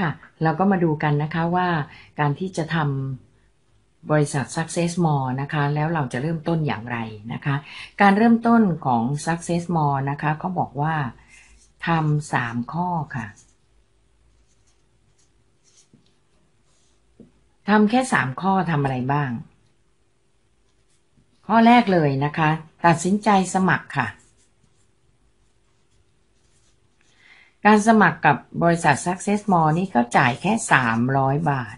ค่ะ เราก็มาดูกันนะคะว่าการที่จะทำบริษัท Success More นะคะ แล้วเราจะเริ่มต้นอย่างไรนะคะ การเริ่มต้นของ Success More นะคะเขาบอกว่าทำสามข้อค่ะทำแค่สามข้อทำอะไรบ้าง ข้อแรกเลยนะคะ ตัดสินใจสมัครค่ะ การสมัครกับบริษัท Success More นี่ก็จ่ายแค่ 300 บาท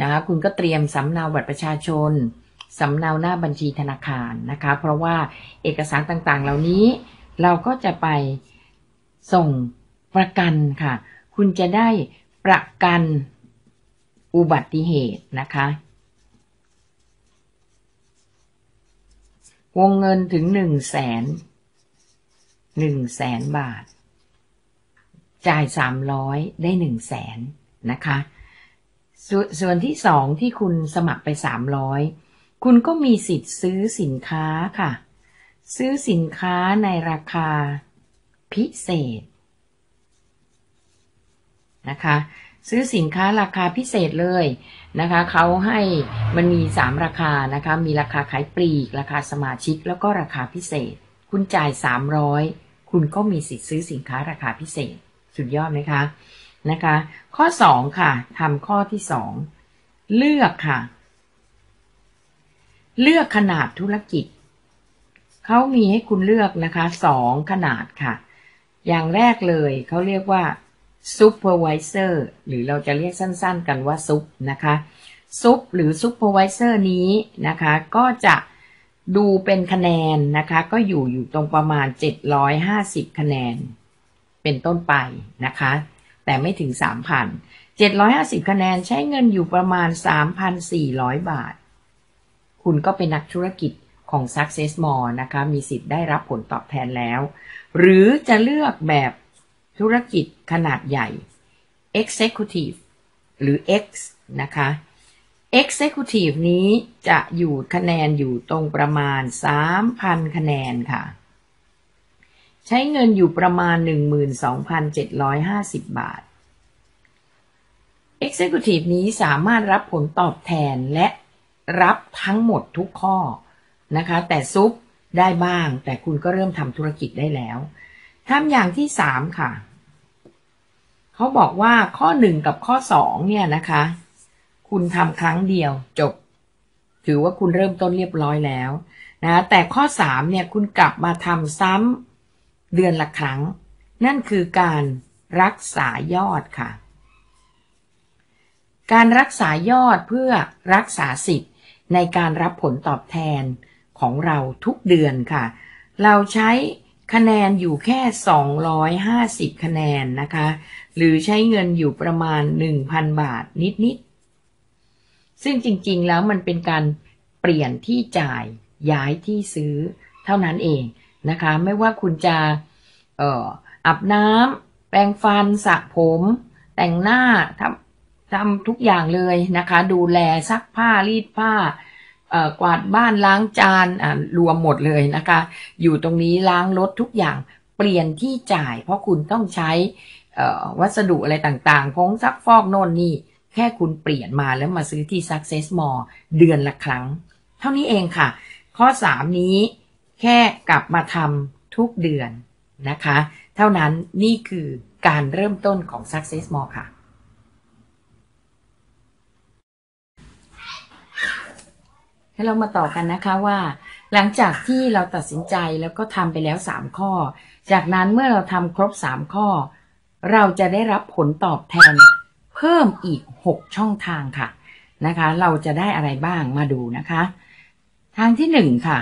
นะคะคุณก็เตรียมสำเนาบัตรประชาชนสำเนาหน้าบัญชีธนาคารนะคะ เพราะว่าเอกสารต่างๆ เหล่านี้เราก็จะไปส่งประกันค่ะ คุณจะได้ประกันอุบัติเหตุนะคะ วงเงินถึงหนึ่งแสนหนึ่งแสนบาท จ่ายสามร้อยได้หนึ่งแสนนะคะสส่วนที่สองที่คุณสมัครไปสามร้อยคุณก็มีสิทธิ์ซื้อสินค้าค่ะ ซื้อสินค้าในราคาพิเศษนะคะ ซื้อสินค้าราคาพิเศษเลยนะคะเขาให้มันมีสามราคานะคะ มีราคาขายปลีก ราคาสมาชิกแล้วก็ราคาพิเศษ คุณจ่ายสามร้อยคุณก็มีสิทธิ์ซื้อสินค้าราคาพิเศษ สุดยอดไหมคะนะคะ ข้อสองค่ะทำข้อที่สองเลือกค่ะ เลือกขนาดธุรกิจเขามีให้คุณเลือกนะคะสองขนาดค่ะ อย่างแรกเลยเขาเรียกว่า supervisor หรือเราจะเรียกสั้นๆกันว่าซุปนะคะซุปหรือ supervisor นี้นะคะ ก็จะดูเป็นคะแนนนะคะ ก็อยู่อยู่ตรงประมาณ 750 คะแนน เป็นต้นไปนะคะ แต่ไม่ถึง 3,000 750 คะแนนใช้เงินอยู่ประมาณ 3,400 บาท คุณก็เป็นนักธุรกิจของ Success More นะคะ มีสิทธิ์ได้รับผลตอบแทนแล้ว หรือจะเลือกแบบธุรกิจขนาดใหญ่ Executive หรือ X นะคะ Executive นี้จะอยู่คะแนนอยู่ตรงประมาณ 3,000 คะแนนค่ะ ใช้เงินอยู่ประมาณ 12,750 บาท Executive นี้สามารถรับผลตอบแทนและรับทั้งหมดทุกข้อนะคะ แต่ซุปได้บ้าง แต่คุณก็เริ่มทำธุรกิจได้แล้วทำอย่างที่สามค่ะ เขาบอกว่าข้อหนึ่งกับข้อสองเนี่ยนะคะ คุณทำครั้งเดียวจบ ถือว่าคุณเริ่มต้นเรียบร้อยแล้วนะแต่ข้อสามเนี่ยคุณกลับมาทำซ้ำ เดือนละครั้ง นั่นคือการรักษายอดค่ะ การรักษายอดเพื่อรักษาสิทธิ์ในการรับผลตอบแทนของเราทุกเดือนค่ะ เราใช้คะแนนอยู่แค่ 250 คะแนนนะคะ หรือใช้เงินอยู่ประมาณ 1,000 บาทนิด ๆ ซึ่งจริง ๆ แล้วมันเป็นการเปลี่ยนที่จ่ายย้ายที่ซื้อเท่านั้นเอง นะคะ ไม่ว่าคุณจะเอ่ออาบน้ำแปรงฟันสระผม แต่งหน้าทำทำทุกอย่างเลยนะคะ ดูแลซักผ้ารีดผ้ากวาดบ้านล้างจานรวมหมดเลยนะคะ อยู่ตรงนี้ล้างรถทุกอย่างเปลี่ยนที่จ่าย เพราะคุณต้องใช้วัสดุอะไรต่างๆพงซักฟอกโน่นนี่ แค่คุณเปลี่ยนมาแล้วมาซื้อที่ Success More เดือนละครั้ง เท่านี้เองค่ะ ข้อ 3 นี้ แค่กลับมาทำทุกเดือนนะคะ เท่านั้นนี่คือการเริ่มต้นของ Success More ค่ะ ให้เรามาต่อกันนะคะว่า หลังจากที่เราตัดสินใจแล้วก็ทำไปแล้วสามข้อ จากนั้นเมื่อเราทำครบสามข้อ เราจะได้รับผลตอบแทนเพิ่มอีกหกช่องทางค่ะนะคะ เราจะได้อะไรบ้างมาดูนะคะ ทางที่หนึ่งค่ะ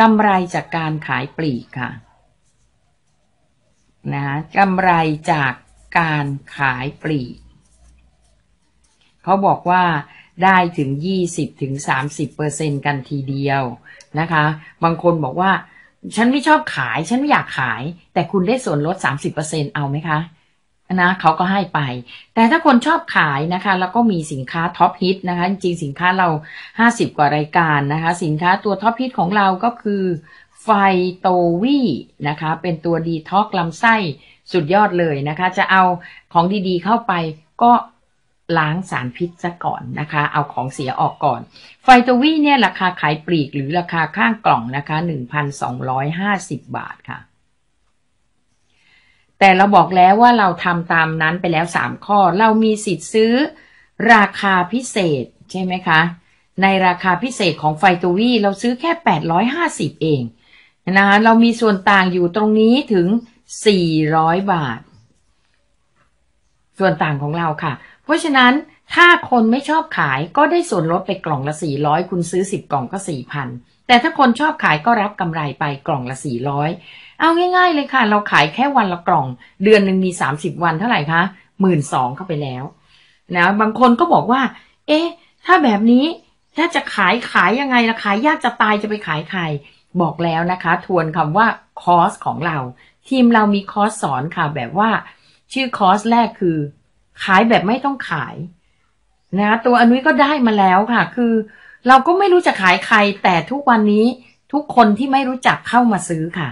กำไรจากการขายปลีกค่ะนะกำไรจากการขายปลีก เขาบอกว่าได้ถึง 20ถึง30เปอร์เซ็นกันทีเดียวนะคะ บางคนบอกว่า ฉันไม่ชอบขาย ฉันไม่อยากขาย แต่คุณได้ส่วนลด 30เปอร์เซ็นเอาไหมคะ นะเขาก็ให้ไป แต่ถ้าคนชอบขายนะคะ แล้วก็มีสินค้าท็อปฮิตนะคะ จริงสินค้าเรา 50 กว่ารายการนะคะ สินค้าตัวท็อปฮิตของเราก็คือไฟโตวีนะคะ เป็นตัวดีท็อกลำไส้สุดยอดเลยนะคะ จะเอาของดีๆเข้าไปก็ล้างสารพิษซะก่อนนะคะ เอาของเสียออกก่อน ไฟโตวีเนี่ยราคาขายปลีกหรือราคาข้างกล่องนะคะ 1,250 บาทค่ะ แต่เราบอกแล้วว่าเราทำตามนั้นไปแล้ว 3 ข้อ เรามีสิทธิ์ซื้อราคาพิเศษใช่ไหมคะ ในราคาพิเศษของไฟโตวีเราซื้อแค่ 850 เองนะคะเรามีส่วนต่างอยู่ตรงนี้ถึง 400 บาท ส่วนต่างของเราค่ะ เพราะฉะนั้นถ้าคนไม่ชอบขายก็ได้ส่วนลดไปกล่องละ 400 คุณซื้อ 10 กล่องก็ 4,000 แต่ถ้าคนชอบขายก็รับกำไรไปกล่องละ 400 เอาง่ายๆเลยค่ะ เราขายแค่วันละกล่อง เดือนหนึ่งมี30วันเท่าไหร่คะหมื่นสองเข้าไปแล้วนะบางคนก็บอกว่า เอ๊ะ ถ้าแบบนี้ถ้าจะขายขายยังไงล่ะขายยากจะตายจะไปขายใครบอกแล้วนะคะ ทวนคำว่าคอร์สของเรา ทีมเรามีคอร์สสอนค่ะ แบบว่า ชื่อคอร์สแรกคือ ขายแบบไม่ต้องขายนะตัวอนุ้ยก็ได้มาแล้วค่ะ คือ เราก็ไม่รู้จะขายใคร แต่ทุกวันนี้ทุกคนที่ไม่รู้จักเข้ามาซื้อค่ะ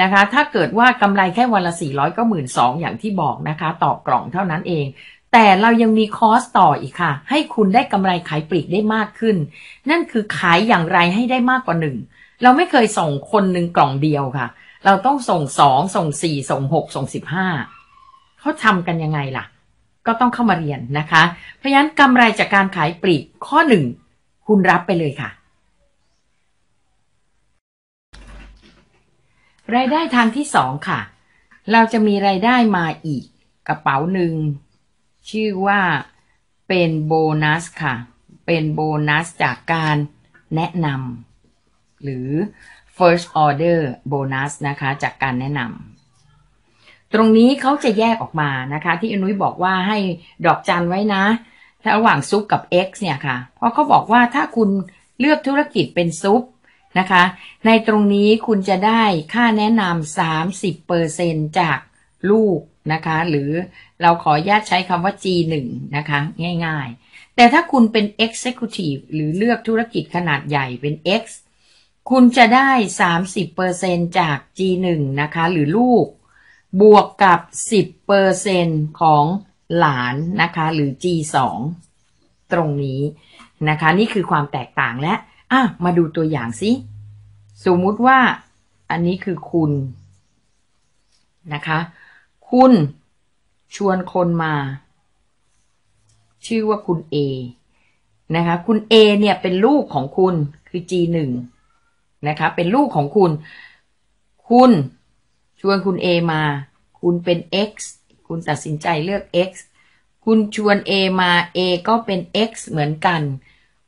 นะคะ ถ้าเกิดว่ากำไรแค่วันละสี่ร้อยก็หมื่นสองอย่างที่บอกนะคะ ต่อกล่องเท่านั้นเอง แต่เรายังมีคอร์สต่ออีกค่ะ ให้คุณได้กำไรขายปลีกได้มากขึ้น นั่นคือขายอย่างไรให้ได้มากกว่าหนึ่ง เราไม่เคยส่งคนหนึ่งกล่องเดียวค่ะ เราต้องส่งสองส่งสี่ส่งหกส่งสิบห้าเขาทำกันยังไงล่ะ ก็ต้องเข้ามาเรียนนะคะ เพราะฉะนั้นกำไรจากการขายปลีกข้อหนึ่งคุณรับไปเลยค่ะ รายได้ทางที่สองค่ะ เราจะมีรายได้มาอีกกระเป๋าหนึ่ง ชื่อว่าเป็นโบนัสค่ะ เป็นโบนัสจากการแนะนำหรือ first order bonus นะคะ จากการแนะนำตรงนี้เขาจะแยกออกมานะคะ ที่อนุ้ยบอกว่าให้ดอกจันไว้นะระหว่างซุปกับ X เนี่ยค่ะ เพราะเขาบอกว่าถ้าคุณเลือกธุรกิจเป็นซุป นะคะ ในตรงนี้คุณจะได้ค่าแนะนำ30%จากลูกนะคะ หรือเราขอญาตใช้คำว่า G1 นะคะ ง่ายๆ แต่ถ้าคุณเป็น Executive หรือเลือกธุรกิจขนาดใหญ่เป็น X คุณจะได้ 30%จาก G1 นะคะ หรือลูก บวกกับ 10%ของหลานนะคะ หรือ G2 ตรงนี้นะคะ นี่คือความแตกต่างและ อะมาดูตัวอย่างสิสมมุติว่าอันนี้คือคุณนะคะ คุณชวนคนมา ชื่อว่าคุณ A นะคะ คุณ A เนี่ยเป็นลูกของคุณคือ G1 นะคะ เป็นลูกของคุณ คุณชวนคุณ A มา คุณเป็น X คุณตัดสินใจเลือก X คุณชวน A มา A ก็เป็น X เหมือนกัน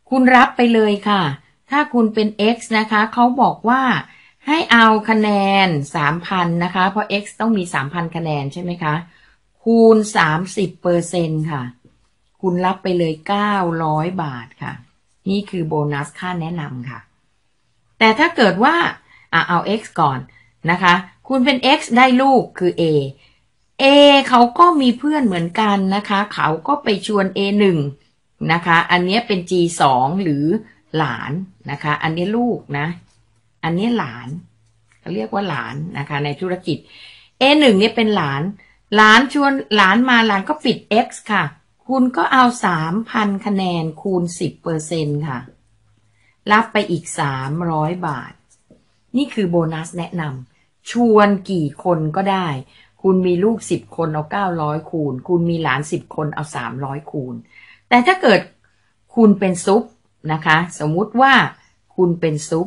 คุณรับไปเลยค่ะ ถ้าคุณเป็น X นะคะเขาบอกว่าให้เอาคะแนน 3,000 นะคะ เพราะ X ต้องมี 3,000 คะแนนใช่ไหมคะ คูณ 30เปอร์เซ็นค่ะ คุณรับไปเลย 900 บาทค่ะ นี่คือโบนัสค่าแนะนำค่ะ แต่ถ้าเกิดว่าอเอา X ก่อนนะคะ คุณเป็น X ได้ลูกคือ A A เขาก็มีเพื่อนเหมือนกันนะคะ เขาก็ไปชวน A1 นะคะ อันนี้เป็น G2 หรือ หลานนะคะ อันนี้ลูกนะ อันนี้หลานเขาเรียกว่าหลานนะคะ ในธุรกิจ A1 เนี่ยเป็นหลาน หลานชวนหลานมาหลานก็ปิด X ค่ะ คุณก็เอา3,000คะแนนคูณ10เปอร์เซ็นค่ะ รับไปอีก300บาท นี่คือโบนัสแนะนำชวนกี่คนก็ได้ คุณมีลูก10คนเอา900คูณ คุณมีหลาน10คนเอา300คูณ แต่ถ้าเกิดคุณเป็นซุป นะคะ สมมุติว่าคุณเป็นซุป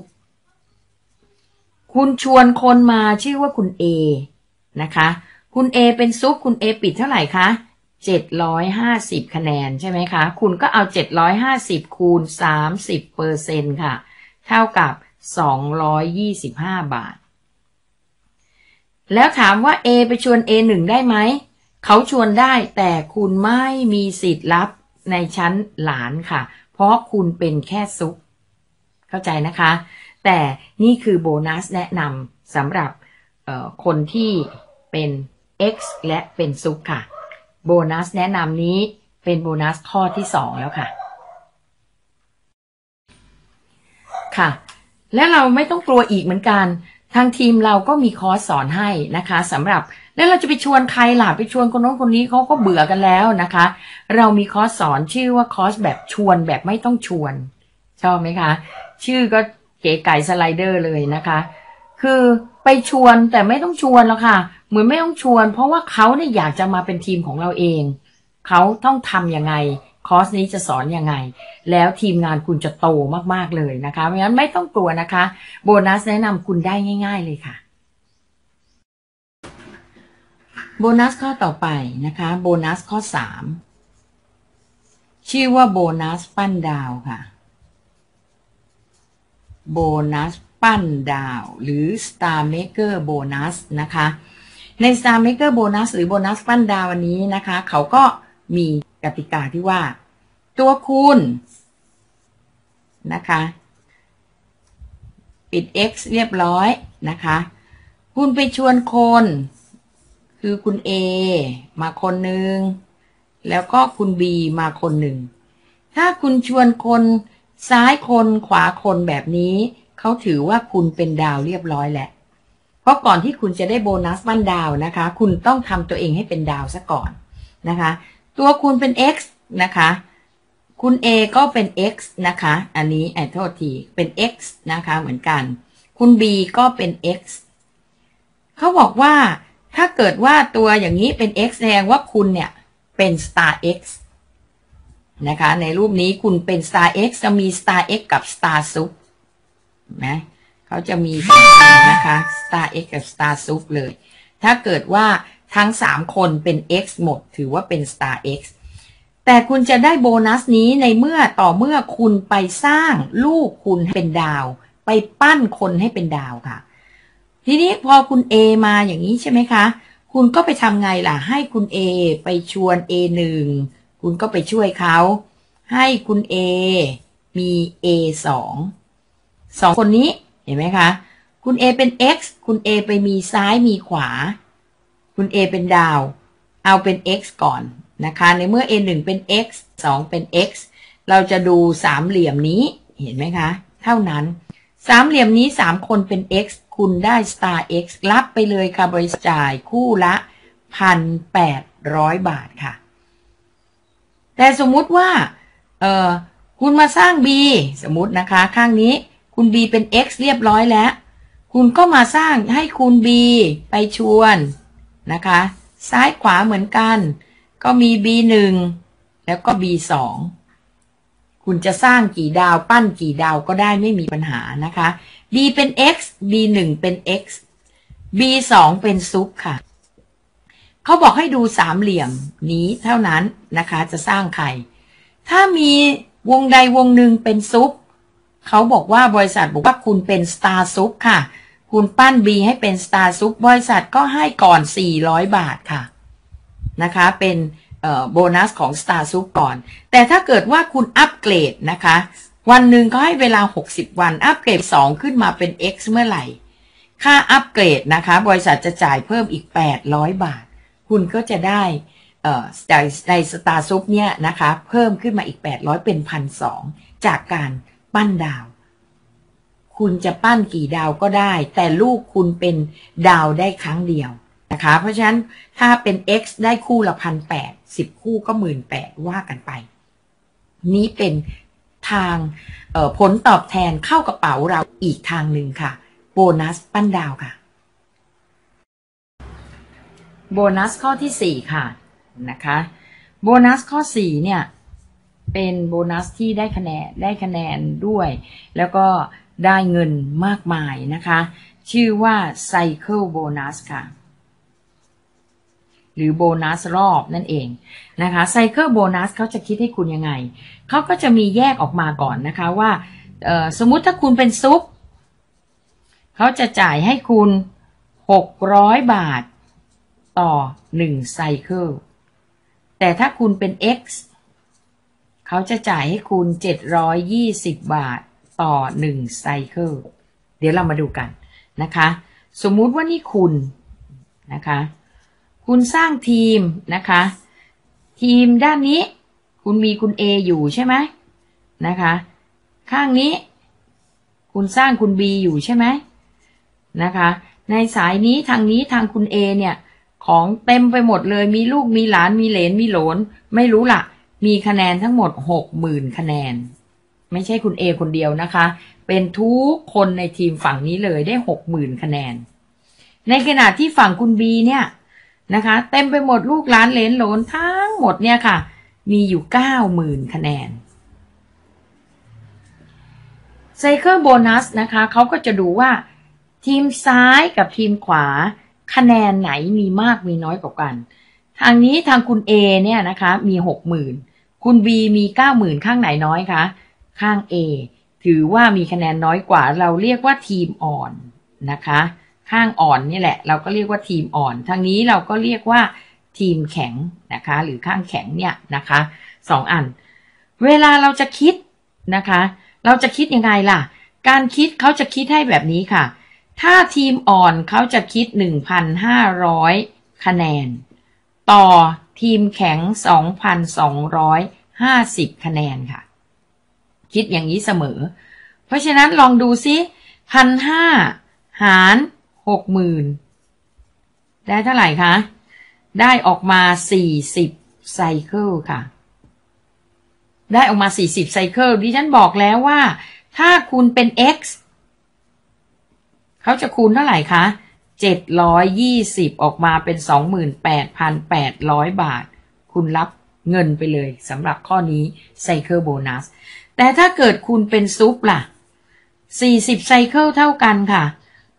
คุณชวนคนมาชื่อว่าคุณ A นะคะ คุณ A เป็นซุป คุณ A ปิดเท่าไหร่คะ 750 คะแนนใช่ไหมคะ คุณก็เอา 750 คูณ 30เปอร์เซ็นค่ะ เท่ากับ 225 บาท แล้วถามว่า A ไปชวน A1 ได้ไหม เขาชวนได้แต่คุณไม่มีสิทธิ์รับในชั้นหลานค่ะ เพราะคุณเป็นแค่ซุป เข้าใจนะคะ แต่นี่คือโบนัสแนะนำสำหรับคนที่เป็น X และเป็นซุปค่ะ โบนัสแนะนำนี้เป็นโบนัสข้อที่สองแล้วค่ะ ค่ะ และเราไม่ต้องกลัวอีกเหมือนกัน ทางทีมเราก็มีคอร์สสอนให้นะคะสำหรับ แล้วเราจะไปชวนใครล่ะไปชวนคนโน้นคนนี้เขาก็เบื่อกันแล้วนะคะ เรามีคอร์สสอนชื่อว่าคอร์สแบบชวนแบบไม่ต้องชวนชอบไหมคะ ชื่อก็เก๋ไก่สไลเดอร์เลยนะคะ คือไปชวนแต่ไม่ต้องชวนแล้วค่ะ เหมือนไม่ต้องชวน เพราะว่าเขาเนี่ยอยากจะมาเป็นทีมของเราเอง เขาต้องทำยังไงคอร์สนี้จะสอนยังไง แล้วทีมงานคุณจะโตมากๆเลยนะคะเพราะฉะนั้นไม่ต้องกลัวนะคะ โบนัสแนะนำคุณได้ง่าย ๆเลยค่ะ โบนัสข้อต่อไปนะคะ โบนัสข้อสามชื่อว่าโบนัสปั้นดาวค่ะ โบนัสปั้นดาว หรือ Star Maker Bonus นะคะ ใน Star Maker Bonus หรือโบนัสปั้นดาววันนี้นะคะ เขาก็มีกติกาที่ว่า ตัวคุณนะคะปิด X เรียบร้อยนะคะ คุณไปชวนคน คือคุณ A มาคนหนึ่งแล้วก็คุณ B มาคนหนึ่งถ้าคุณชวนคนซ้ายคนขวาคนแบบนี้เขาถือว่าคุณเป็นดาวเรียบร้อยแหล้วเพราะก่อนที่คุณจะได้โบนัสบ้านดาวนะคะ คุณต้องทำตัวเองให้เป็นดาวซะก่อนนะคะ ตัวคุณเป็น x นะคะ คุณ a ก็เป็น x นะคะ อันนี้ไอ้โทษทีเป็น x นะคะเหมือนกัน คุณ b ก็เป็น x เขาบอกว่า ถ้าเกิดว่าตัวอย่างนี้เป็น x แสดงว่าคุณเนี่ยเป็น star x นะคะ ในรูปนี้คุณเป็น star x จะมี star x กับ star sub นะเขาจะมีสองอันนะคะ star x กับ star sub เลย ถ้าเกิดว่าทั้ง 3 คนเป็น x หมด ถือว่าเป็น star x แต่คุณจะได้โบนัสนี้ในเมื่อต่อเมื่อคุณไปสร้างลูกคุณให้เป็นดาว ไปปั้นคนให้เป็นดาวค่ะ ทีนี้พอคุณ A มาอย่างนี้ใช่ไหมคะ คุณก็ไปทำไงล่ะ ให้คุณ A ไปชวน A หนึ่งคุณก็ไปช่วยเขา ให้คุณ A มี A สองสองคนนี้เห็นไหมคะ คุณ A เป็น x คุณ A ไปมีซ้ายมีขวา คุณ A เป็นดาว เอาเป็น x ก่อนนะคะ ในเมื่อ A 1เป็น x 2 เป็น x เราจะดูสามเหลี่ยมนี้เห็นไหมคะ เท่านั้น สามเหลี่ยมนี้สามคนเป็น x คุณได้ star x รับไปเลยค่ะบริจ่ายคู่ละพันแปดร้อยบาทค่ะ แต่สมมุติว่า เออคุณมาสร้าง b สมมตินะคะ ข้างนี้คุณ b เป็น x เรียบร้อยแล้ว คุณก็มาสร้างให้คุณ b ไปชวนนะคะ ซ้ายขวาเหมือนกัน ก็มี b 1แล้วก็ b 2คุณจะสร้างกี่ดาวปั้นกี่ดาวก็ได้ไม่มีปัญหานะคะ b เป็น x b 1เป็น x b 2เป็นซุปค่ะ เขาบอกให้ดูสามเหลี่ยมนี้เท่านั้นนะคะ จะสร้างใครถ้ามีวงใดวงหนึ่งเป็นซุป เขาบอกว่าบริษัทบอกว่าคุณเป็นสตาร์ซุปค่ะ คุณปั้น B ให้เป็นสตาร์ซุปบริษัทก็ให้ก่อน 400 บาทค่ะ นะคะ เป็นโบนัสของ Star ซุปก่อน แต่ถ้าเกิดว่าคุณอัปเกรดนะคะ วันหนึ่งเขาให้เวลา 60 วัน อัปเกรด 2 ขึ้นมาเป็น X เมื่อไหร่ ค่าอัปเกรดนะคะ บริษัทจะจ่ายเพิ่มอีก 800 บาท คุณก็จะได้ในในสตาร์ซุปเนี่ยนะคะ เพิ่มขึ้นมาอีก 800 เป็นพันสจากการปั้นดาว คุณจะปั้นกี่ดาวก็ได้ แต่ลูกคุณเป็นดาวได้ครั้งเดียวนะคะ เพราะฉะนั้นถ้าเป็น x ได้คู่ละพันแปดสิบคู่ก็หมื่นแปดว่ากันไป นี้เป็น ทางผลตอบแทนเข้ากระเป๋าเราอีกทางหนึ่งค่ะ โบนัสปั้นดาวค่ะ โบนัสข้อที่สี่ค่ะนะคะโบนัสข้อสี่เนี่ย เป็นโบนัสที่ได้คะแนนได้คะแนนด้วย แล้วก็ได้เงินมากมายนะคะ ชื่อว่า Cycle Bonus ค่ะ หรือโบนัสรอบนั่นเองนะคะ Cycle Bonus เขาจะคิดให้คุณยังไง เขาก็จะมีแยกออกมาก่อนนะคะว่าสมมุติถ้าคุณเป็นซุปเขาจะจ่ายให้คุณ 600 บาทต่อ1ไซเคิลแต่ถ้าคุณเป็น X เขาจะจ่ายให้คุณ 720 บาทต่อ1ไซเคิลเดี๋ยวเรามาดูกันนะคะ สมมุติว่านี่คุณนะคะ คุณสร้างทีมนะคะ ทีมด้านนี้ คุณมีคุณ A อยู่ใช่ไหมนะคะ ข้างนี้ คุณสร้างคุณบีอยู่ใช่ไหมนะคะ ในสายนี้ทางนี้ทางคุณเอเนี่ย ของเต็มไปหมดเลยมีลูกมีหลานมีเหลนมีหลน ไม่รู้ละมีคะแนนทั้งหมดหกหมื่นคะแนน ไม่ใช่คุณเอคนเดียวนะคะ เป็นทุกคนในทีมฝั่งนี้เลยได้หกหมื่นคะแนน ในขณะที่ฝั่งคุณบีเนี่ย นะคะ เต็มไปหมดลูกหลานเลนหลนทั้งหมดเนี่ยค่ะ มีอยู่เก้าหมื่นคะแนนไซเคิลโบนัสนะคะเขาก็จะดูว่า ทีมซ้ายกับทีมขวา คะแนนไหนมีมากมีน้อยกว่ากัน ทางนี้ทางคุณ A เนี่ยนะคะมีหกหมื่นคุณ B มีเก้าหมื่นข้างไหนน้อยคะข้าง A ถือว่ามีคะแนนน้อยกว่าเราเรียกว่าทีมอ่อนนะคะ ข้างอ่อนนี่แหละ เราก็เรียกว่าทีมอ่อน ทางนี้เราก็เรียกว่าทีมแข็งนะคะ หรือข้างแข็งเนี่ยนะคะสองอัน เวลาเราจะคิดนะคะ เราจะคิดยังไงล่ะ การคิดเขาจะคิดให้แบบนี้ค่ะ ถ้าทีมอ่อนเขาจะคิด 1,500 คะแนน ต่อทีมแข็ง 2,250 คะแนนค่ะ คิดอย่างนี้เสมอ เพราะฉะนั้นลองดูซิพันห้าหาร หกหมื่นได้เท่าไหร่คะ ได้ออกมา40ไซเคิลค่ะ ได้ออกมา40ไซเคิลดิฉันบอกแล้วว่า ถ้าคุณเป็น x เขาจะคูณเท่าไหร่คะ720อยยี่สิบออกมาเป็น28,800บาท คุณรับเงินไปเลยสำหรับข้อนี้ไซเคิลโบนัสแต่ถ้าเกิดคุณเป็นซุปล่ะ 40ไซเคิลเท่ากันค่ะ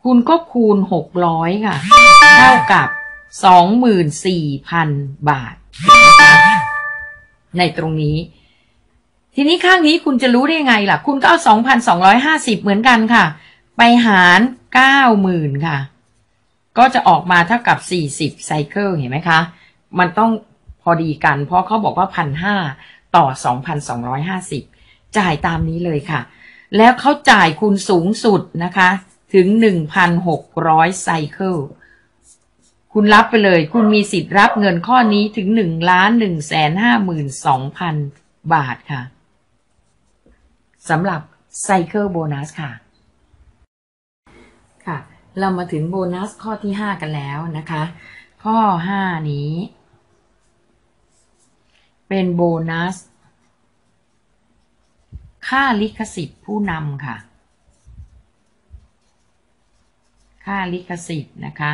คุณก็คูณ600ค่ะ เท่ากับ24,000บาท ในตรงนี้ ทีนี้ข้างนี้คุณจะรู้ได้ไงล่ะ คุณก็เอาสองพันสองร้อยห้าสิบเหมือนกันค่ะ ไปหารเก้าหมื่นค่ะ ก็จะออกมาเท่ากับสี่สิบไซเคิลเห็นไหมคะ มันต้องพอดีกัน เพราะเขาบอกว่าพันห้าต่อสองพันสองร้อยห้าสิบจ่ายตามนี้เลยค่ะ แล้วเขาจ่ายคุณสูงสุดนะคะ ถึงหนึ่งพันหกร้อยไซเคิล คุณรับไปเลย คุณมีสิทธิ์รับเงินข้อนี้ถึงหนึ่งล้านหนึ่งแสนห้าหมื่นสองพันบาทค่ะ สำหรับไซเคิลโบนัสค่ะ ค่ะ เรามาถึงโบนัสข้อที่ 5 กันแล้วนะคะ ข้อ 5 นี้ เป็นโบนัส ค่าลิขสิทธิ์ผู้นำค่ะ ค่าลิขสิทธิ์นะคะ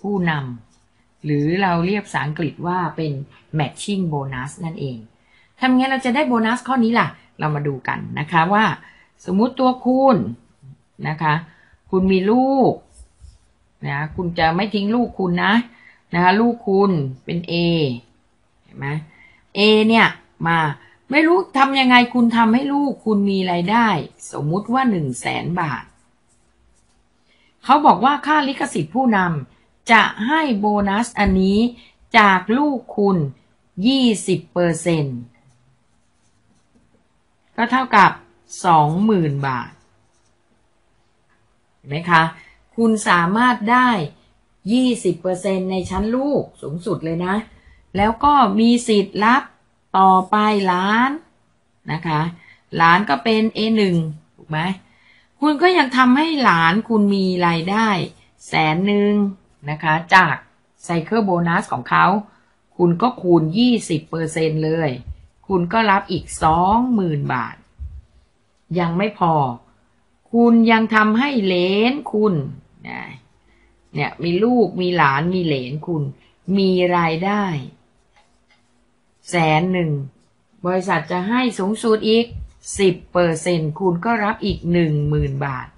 ผู้นำหรือเราเรียกภาษาอังกฤษว่าเป็น matching bonus นั่นเองทำไงเราจะได้โบนัสข้อนี้ล่ะ เรามาดูกันนะคะว่า สมมุติตัวคุณนะคะ คุณมีลูกนะคุณจะไม่ทิ้งลูกคุณนะนะคะลูกคุณเป็น A เห็นไหม A เนี่ยมาไม่รู้ทำยังไงคุณทำให้ลูกคุณมีไรายได้ สมมุติว่าหนึ่งแสนบาท เขาบอกว่าค่าลิขสิทธิ์ผู้นำจะให้โบนัสอันนี้จากลูกคุณยี่สิบเปอร์เซ็นก็เท่ากับสองหมื่นบาทเห็นไหมคะ คุณสามารถได้ยี่สิบเปอร์เซ็นในชั้นลูกสูงสุดเลยนะ แล้วก็มีสิทธิ์รับต่อไปล้านนะคะ ล้านก็เป็น A1 ถูกไหม คุณก็ยังทำให้หลานคุณมีรายได้ แสนหนึ่งนะคะ จากไซเคิลโบนัสของเขา คุณก็คูณ 20%เปอร์เซ็นเลย คุณก็รับอีกสองหมื่นบาท ยังไม่พอ คุณยังทำให้เหลนคุณเนี่ยมีลูกมีหลานมีเหลนคุณ มีรายได้ แสนหนึ่ง บริษัทจะให้สูงสุดอีก สิบเปอร์เซ็นคุณก็รับอีกหนึ่งหมื่นบาท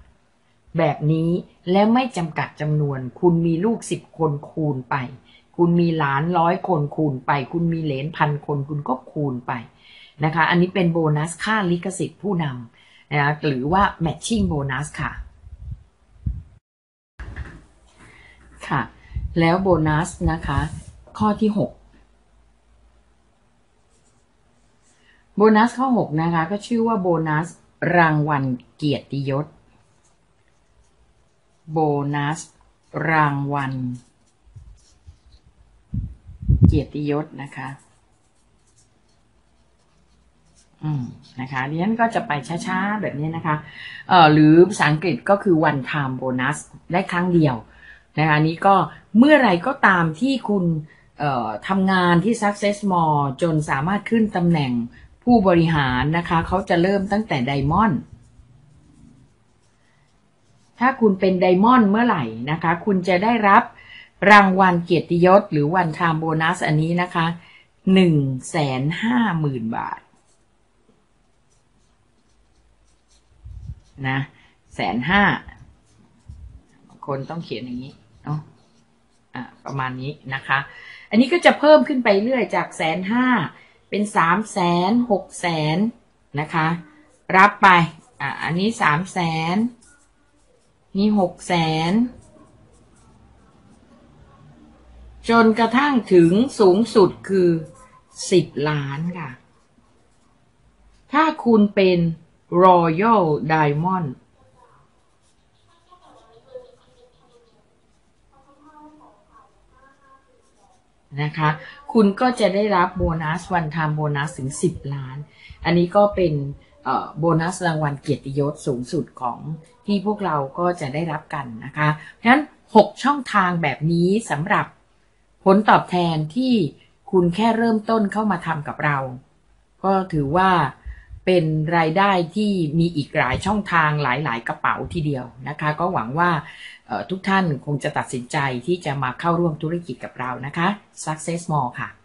แบบนี้และไม่จำกัดจำนวน คุณมีลูกสิบคนคูณไป คุณมีหลานร้อยคนคูณไป คุณมีเหลนพันคนคุณก็คูณไปนะคะ อันนี้เป็นโบนัสค่าลิขสิทธิ์ผู้นำนะหรือว่า matching bonus ค่ะ ค่ะ แล้วโบนัสนะคะ ข้อที่ 6 โบนัสข้อ 6 นะคะ ก็ชื่อว่าโบนัสรางวัลเกียรติยศ โบนัสรางวัล เกียรติยศนะคะ อืมนะคะดิฉันก็จะไปช้าๆ แบบนี้นะคะ เอ่อหรือภาษาอังกฤษก็คือ one time bonus ได้ครั้งเดียวนะคะนี้ก็เมื่อไรก็ตามที่คุณเอ่อทำงานที่ Success Mall จนสามารถขึ้นตำแหน่ง ผู้บริหารนะคะ เขาจะเริ่มตั้งแต่ไดมอนด์ถ้าคุณเป็นไดมอนด์เมื่อไหร่นะคะ คุณจะได้รับรางวัลเกียรติยศหรือวันทามโบนัสอันนี้นะคะหนึ่งแสนห้าหมื่นบาทนะแสนห้าคนต้องเขียนอย่างนี้เนาะอะประมาณนี้นะคะ อันนี้ก็จะเพิ่มขึ้นไปเรื่อยจากแสนห้า เป็นสามแสนหกแสนนะคะ รับไป อะ อันนี้สามแสนนี่หกแสนจนกระทั่งถึงสูงสุดคือสิบล้านค่ะ ถ้าคุณเป็น Royal Diamond นะคะ คุณก็จะได้รับโบนัสวันทามโบนัสถึง 10 ล้าน อันนี้ก็เป็นโบนัสรางวัลเกียรติยศสูงสุดของที่พวกเราก็จะได้รับกันนะคะเพราะฉะนั้น 6 ช่องทางแบบนี้สำหรับผลตอบแทนที่คุณแค่เริ่มต้นเข้ามาทำกับเรา ก็ถือว่า เป็นรายได้ที่มีอีกหลายช่องทางหลาย ๆ กระเป๋าทีเดียวนะคะ ก็หวังว่าทุกท่านคงจะตัดสินใจที่จะมาเข้าร่วมธุรกิจกับเรานะคะ Success More ค่ะ